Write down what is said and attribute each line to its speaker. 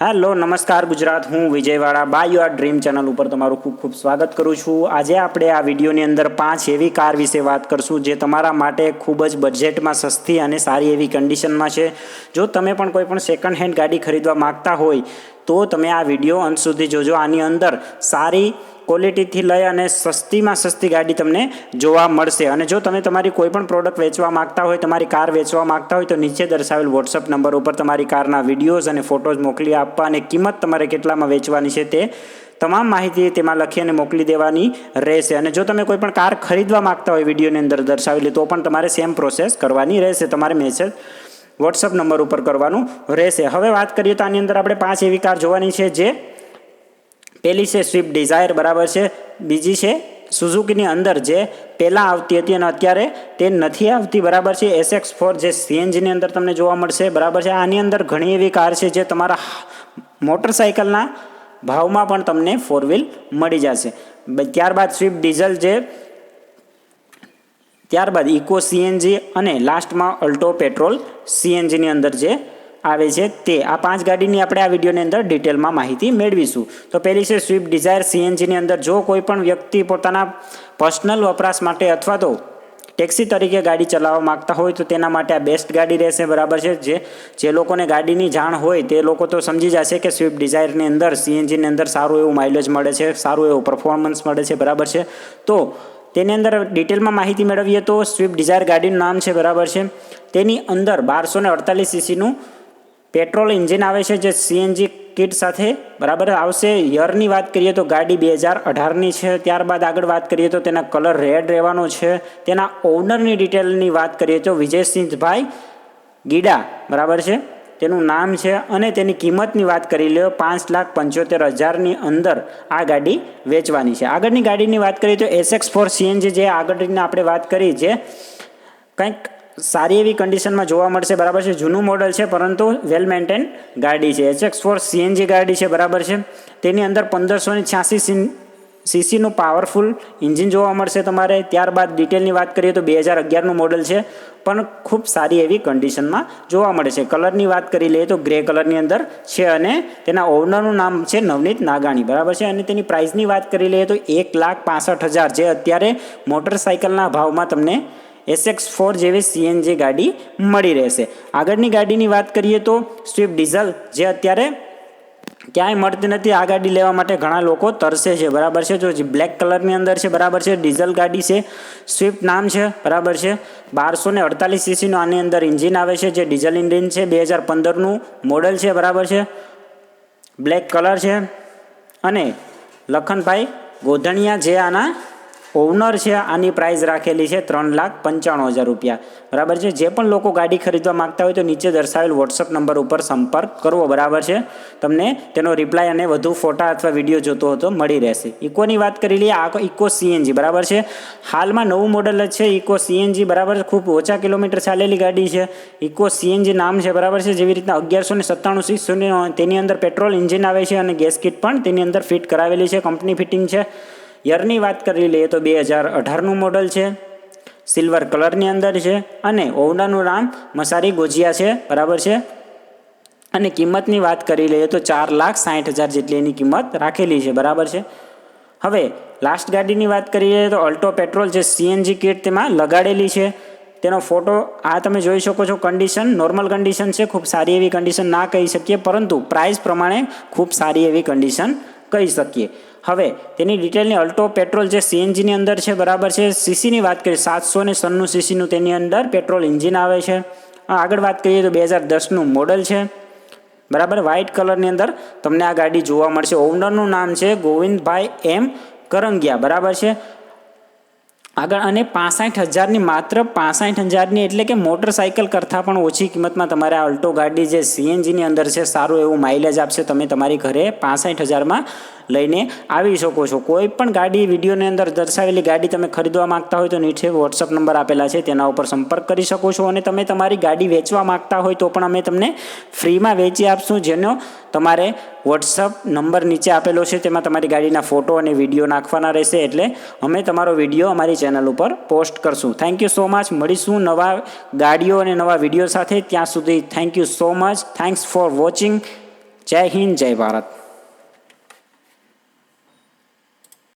Speaker 1: Hello, નમસ્કાર ગુજરાત. હું Vijayawada buy your dream channel ઉપર તમારું ખૂબ ખૂબ સ્વાગત કરું છું. આજે આપણે આ વિડીયોની અંદર પાંચ એવી કાર વિશે વાત કરશું જે તમારા માટે ખૂબ જ બજેટમાં સસ્તી અને સારી એવી કન્ડિશનમાં છે. જો તમે પણ કોઈ પણ સેકન્ડ હેન્ડ ગાડી ખરીદવા માગતા હોય, તો તમે આ વીડિયો અંત સુધી જોજો. આની અંદર સારી ક્વોલિટીથી લઈ અને સસ્તીમાં સસ્તી ગાડી તમને જોવા મળશે. અને જો તમે તમારી કોઈ પણ પ્રોડક્ટ વેચવા માંગતા હોય, તમારી કાર વેચવા માંગતા હોય, તો નીચે દર્શાવેલ વોટ્સઅપ નંબર ઉપર તમારી કારના વિડીયોઝ અને ફોટોઝ મોકલી આપવા અને કિંમત તમારે કેટલામાં વેચવાની છે તે તમામ માહિતી તેમાં લખી અને મોકલી દેવાની રહેશે. અને જો તમે કોઈ પણ કાર ખરીદવા માંગતા હોય વિડીયોની અંદર દર્શાવેલી, તો પણ તમારે સેમ પ્રોસેસ કરવાની રહેશે. તમારે મેસેજ વોટ્સઅપ નંબર ઉપર કરવાનું રહેશે. હવે વાત કરીએ તો આની અંદર આપણે પાંચ એવી કાર જોવાની છે જે પહેલી છે સ્વિફ્ટ ડિઝાયર બરાબર છે. બીજી છે સુઝુકીની અંદર જે પહેલાં આવતી હતી અને અત્યારે તે નથી આવતી, બરાબર છે. એસએક્સ ફોર જે સીએનજીની અંદર તમને જોવા મળશે, બરાબર છે. આની અંદર ઘણી એવી કાર છે જે તમારા મોટરસાઇકલના ભાવમાં પણ તમને ફોર વ્હીલ મળી જશે. ત્યારબાદ સ્વિફ્ટ ડીઝલ જે ત્યારબાદ ઇકો સીએનજી અને લાસ્ટમાં અલ્ટો પેટ્રોલ સીએનજીની અંદર જે આવે છે તે. આ પાંચ ગાડીની આપણે આ વિડીયોની અંદર ડિટેલમાં માહિતી મેળવીશું. તો પહેલી છે સ્વિફ્ટ ડિઝાયર સીએનજીની અંદર જો કોઈ પણ વ્યક્તિ પોતાના પર્સનલ વપરાશ માટે અથવા તો ટેક્સી તરીકે ગાડી ચલાવવા માગતા હોય તો તેના માટે આ બેસ્ટ ગાડી રહેશે, બરાબર છે? જે જે લોકોને ગાડીની જાણ હોય તે લોકો તો સમજી જશે કે સ્વિફ્ટ ડિઝાયરની અંદર સીએનજીની અંદર સારું એવું માઇલેજ મળે છે, સારું એવું પરફોર્મન્સ મળે છે, બરાબર છે? તો તેની અંદર ડિટેલમાં માહિતી મેળવીએ તો સ્વિફ્ટ ડિઝાયર ગાડીનું નામ છે, બરાબર છે? તેની અંદર બારસો ને અડતાલીસ સીસીનું પેટ્રોલ ઇન્જિન આવે છે જે સીએનજી કિટ સાથે, બરાબર? આવશે યરની વાત કરીએ તો ગાડી બે હજાર અઢારની છે. ત્યારબાદ આગળ વાત કરીએ તો તેના કલર રેડ રહેવાનો છે. તેના ઓનરની ડિટેલની વાત કરીએ તો વિજયસિંહભાઈ ગીડા, બરાબર છે? તેનું નામ છે અને તેની કિંમતની વાત કરી લો પાંચ લાખ પંચોતેર હજારની અંદર આ ગાડી વેચવાની છે. આગળની ગાડીની વાત કરીએ તો એસએક્સ ફોર સીએનજી જે આગળની આપણે વાત કરી જે કંઈક સારી એવી કન્ડિશનમાં જોવા મળશે. બરાબર છે? જૂનું મોડલ છે, પરંતુ વેલ મેન્ટેન ગાડી છે. એચએક્સ ફોર સીએનજી ગાડી છે, બરાબર છે? તેની અંદર પંદરસો ને છ્યાસી સીસીનું પાવરફુલ ઇન્જિન જોવા મળશે તમારે. ત્યારબાદ ડિટેલની વાત કરીએ તો બે હજાર અગિયારનું મોડલ છે. પણ ખૂબ સારી એવી કન્ડિશનમાં જોવા મળે છે. કલરની વાત કરી લઈએ તો ગ્રે કલરની અંદર છે અને તેના ઓનરનું નામ છે નવનીત નાગાણી. બરાબર છે? અને તેની પ્રાઇસની વાત કરી લઈએ તો એક લાખ પાસઠ હજાર, જે અત્યારે મોટરસાઇકલના ભાવમાં તમને એસએક્સ ફોર જેવી સીએનજી ગાડી મળી રહેશે. આગળની ગાડીની વાત કરીએ તો સ્વિફ્ટ ડીઝલ જે અત્યારે ક્યાંય મળતી નથી, આ ગાડી લેવા માટે ઘણા લોકો તરસે છે. બરાબર છે? જો બ્લેક કલરની અંદર છે, બરાબર છે? ડીઝલ ગાડી છે. સ્વિફ્ટ નામ છે, બરાબર છે? બારસો ને અડતાલીસ સીસીનું આની અંદર ઇન્જિન આવે છે, જે ડીઝલ ઇન્જિન છે. બે હજાર પંદરનું મોડલ છે, બરાબર છે? બ્લેક કલર છે. અને લખનભાઈ ગોધણિયા જે આના ઓનર છે, આની પ્રાઇસ રાખેલી છે ત્રણ લાખ પંચાણું હજાર રૂપિયા. બરાબર છે? જે પણ લોકો ગાડી ખરીદવા માગતા હોય તો નીચે દર્શાવેલ વોટ્સઅપ નંબર ઉપર સંપર્ક કરવો, બરાબર છે? તમને તેનો રિપ્લાય અને વધુ ફોટા અથવા વીડિયો જોતો હતો મળી રહેશે. ઇકોની વાત કરી લઈએ, આ ઇકો સીએનજી બરાબર છે? હાલમાં નવું મોડલ જ છે ઇકો સીએનજી બરાબર ખૂબ ઓછા કિલોમીટર ચાલેલી ગાડી છે. ઇકો સીએનજી નામ છે, બરાબર છે? જેવી રીતના અગિયારસો ને સત્તાણું સીસોની તેની અંદર પેટ્રોલ ઇન્જિન આવે છે અને ગેસ કિટ પણ તેની અંદર ફિટ કરાવેલી છે. કંપની ફિટિંગ છે. યરની વાત કરી લઈએ તો બે હજાર અઢારનું મોડલ છે, સિલ્વર કલરની અંદર છે અને ઓવડાનું નામ મસારી ગોજિયા છે, બરાબર છે? અને કિંમતની વાત કરી લઈએ તો ચાર લાખ સાઠ હજાર જેટલી એની કિંમત રાખેલી છે, બરાબર છે? હવે લાસ્ટ ગાડીની વાત કરીએ તો અલ્ટો પેટ્રોલ જે સીએનજી કિટ તેમાં લગાડેલી છે, તેનો ફોટો આ તમે જોઈ શકો છો કન્ડિશન નોર્મલ કન્ડિશન છે, ખૂબ સારી એવી કન્ડિશન ના કહી શકીએ, પરંતુ પ્રાઇસ પ્રમાણે ખૂબ સારી એવી કન્ડિશન કહી શકીએ. હવે, તેની ડિટેલની અલ્ટો પેટ્રોલ જે સીએનજીની અંદર છે, બરાબર છે, સીસીની વાત કરીએ, સાતસો ને સન્નું સીસીનું તેની અંદર પેટ્રોલ ઇન્જિન આવે છે. આગળ વાત કરીએ તો બે હજાર દસનું મોડલ છે. બરાબર, વ્હાઇટ કલરની અંદર તમને આ ગાડી જોવા મળશે. ઓનરનું નામ છે ગોવિંદભાઈ એમ કરંગિયા, બરાબર છે. આગળ અને પાસઠ હજારની માત્ર પાસઠ હજારની એટલે કે મોટરસાઇકલ કરતાં પણ ઓછી કિંમતમાં તમારે આ અલ્ટો ગાડી જે સીએનજીની અંદર છે, સારું એવું માઇલેજ આપશે, તમે તમારી ઘરે પાસઠ હજારમાં લઈને આવી શકો છો. કોઈ પણ ગાડી વિડીયોની અંદર દર્શાવેલી ગાડી તમે ખરીદવા માંગતા હોય તો નીચે વોટ્સઅપ નંબર આપેલા છે, તેના ઉપર સંપર્ક કરી શકો છો અને તમે તમારી ગાડી વેચવા માગતા હોય તો પણ અમે તમને ફ્રીમાં વેચી આપશું, જેનો તમારે વોટ્સઅપ નંબર નીચે આપેલો છે, તેમાં તમારી ગાડીના ફોટો અને વીડિયો નાખવાના રહેશે, એટલે અમે તમારો વીડિયો અમારી ચેનલ ઉપર પોસ્ટ કરશું. થેન્ક યુ સો મચ મળીશું નવા ગાડીઓ અને નવા વીડિયો સાથે. ત્યાં સુધી thank you so much thanks for watching જય હિન્દ, જય ભારત.